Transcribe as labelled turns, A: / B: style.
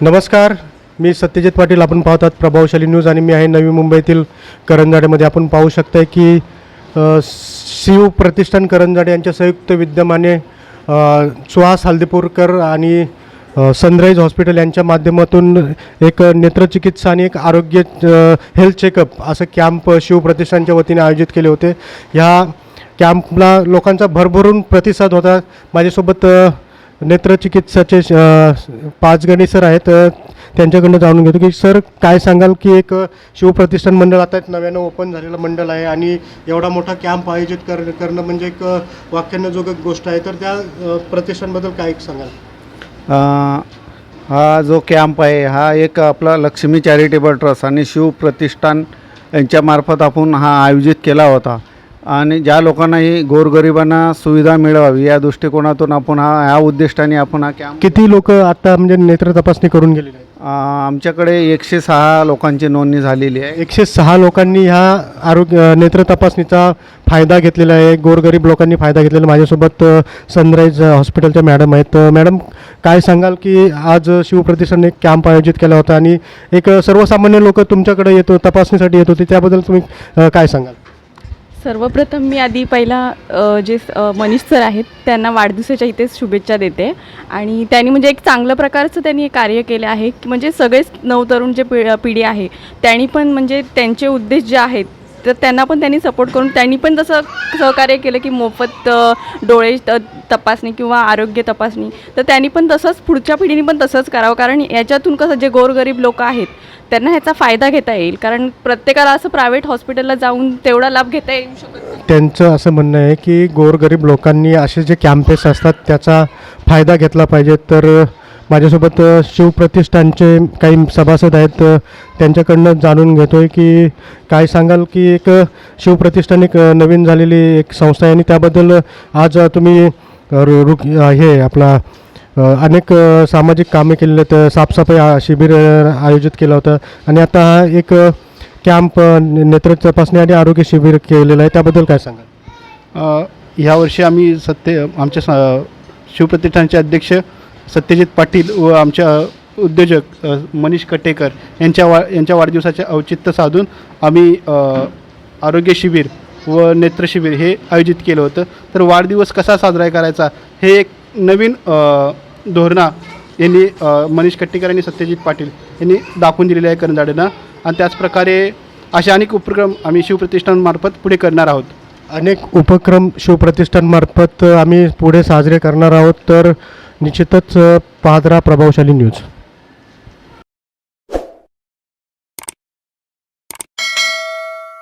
A: नमस्कार मी सत्यजित पाटील. आपण पाहतात प्रभावशाली न्यूज आणि मी आहे नवी मुंबईतील करंजाडेमध्ये. आपण पाहू शकताय की शिव प्रतिष्ठान करंजाडे यांच्या संयुक्त विद्यमाने सुहास हल्दीपूरकर आणि सनराईज हॉस्पिटल यांच्या माध्यमातून एक नेत्रचिकित्सा आणि एक आरोग्य हेल्थ चेकअप असं कॅम्प शिवप्रतिष्ठानच्या वतीने आयोजित केले होते. ह्या कॅम्पला लोकांचा भरभरून प्रतिसाद होता. माझ्यासोबत नेत्रचिकित्साचे पाचगणी पाच सर आहेत त्यांच्याकडनं जाणून घेतो की सर काय सांगाल की एक शिवप्रतिष्ठान मंडळ आता एक नव्यानं ओपन झालेलं मंडळ आहे आणि एवढा मोठा कॅम्प आयोजित कर करणं म्हणजे एक अ, गोष्ट आहे. तर त्या प्रतिष्ठानबद्दल काय सांगाल?
B: हा जो कॅम्प आहे हा एक आपला लक्ष्मी चॅरिटेबल ट्रस्ट आणि शिव प्रतिष्ठान यांच्यामार्फत आपण हा आयोजित केला होता. आणि ज्या लोकांनाही गोरगरिबांना सुविधा मिळवावी या दृष्टिकोनातून आपण हा ह्या उद्दिष्टाने आपण हा कॅम्प
A: किती लोक आता म्हणजे नेत्र तपासणी करून गेलेले आहेत?
B: अ, आमच्याकडे एकशे सहा लोकांची नोंदणी झालेली आहे.
A: एकशे सहा लोकांनी ह्या आरोग्य नेत्र तपासणीचा फायदा घेतलेला आहे. गोरगरीब लोकांनी फायदा घेतलेला माझ्यासोबत अ, सनराईज हॉस्पिटलच्या मॅडम आहेत. अ, मॅडम काय सांगाल की आज शिवप्रतिष्ठानने एक कॅम्प आयोजित केला होता आणि एक सर्वसामान्य लोक तुमच्याकडे येतो तपासणीसाठी येत होते. त्याबद्दल तुम्ही अ, काय सांगाल?
C: सर्वप्रथम मी आधी पहिला जे मनीष सर आहेत त्यांना वाढदिवसाच्या इथेच शुभेच्छा देते. आणि त्यांनी म्हणजे एक चांगलं प्रकारचं त्यांनी कार्य केलं आहे की म्हणजे सगळेच नवतरुण जे पिढी आहे त्यांनी पण म्हणजे त्यांचे उद्देश जे आहेत तर त्यांना पण त्यांनी सपोर्ट करून त्यांनी पण जसं सहकार्य केलं की मोफत डोळे त- तपासणी किंवा आरोग्य तपासणी तर त्यांनी पण तसंच पुढच्या पिढीने पण तसंच करावं. कारण याच्यातून कसं जे गोरगरीब लोक आहेत त्यांना ह्याचा फायदा घेता येईल. कारण प्रत्येकाला असं प्रायव्हेट हॉस्पिटलला जाऊन तेवढा लाभ घेता येऊ शकत
A: त्यांचं असं म्हणणं आहे की गोरगरीब लोकांनी असे जे कॅम्पेस असतात त्याचा फायदा घेतला पाहिजे. तर माझ्यासोबत शिवप्रतिष्ठानचे काही सभासद आहेत त्यांच्याकडनं जाणून घेतो आहे की काय सांगाल की एक शिवप्रतिष्ठान एक नवीन झालेली एक संस्था आहे आणि त्याबद्दल आज तुम्ही रुक हे आपला अनेक सामाजिक कामे केलेले आहेत साफसफाई शिबिर आयोजित केलं होतं. आणि आता हा एक कॅम्प नेत्र तपासणी आणि आरोग्य शिबिर केलेलं आहे. त्याबद्दल काय सांगाल?
D: ह्यावर्षी आम्ही सत्य आमच्या शिवप्रतिष्ठानचे अध्यक्ष सत्यजित पाटील व आमच्या उद्योजक मनीष कटेकर यांच्या वा यांच्या वाढदिवसाचे औचित्य साधून आम्ही आरोग्य शिबिर व नेत्रशिबिर हे आयोजित केलं होतं. तर वाढदिवस कसा साजरा करायचा हे एक नवीन धोरणा यांनी मनीष कट्टेकर आणि सत्यजित पाटील यांनी दाखवून दिलेले आहे करंजाडेंना. आणि त्याचप्रकारे असे अनेक उपक्रम आम्ही शिवप्रतिष्ठानमार्फत पुढे करणार आहोत.
A: अनेक उपक्रम शिवप्रतिष्ठानमार्फत आम्ही पुढे साजरे करणार आहोत. तर निश्चितच पाहत राहा प्रभावशाली न्यूज.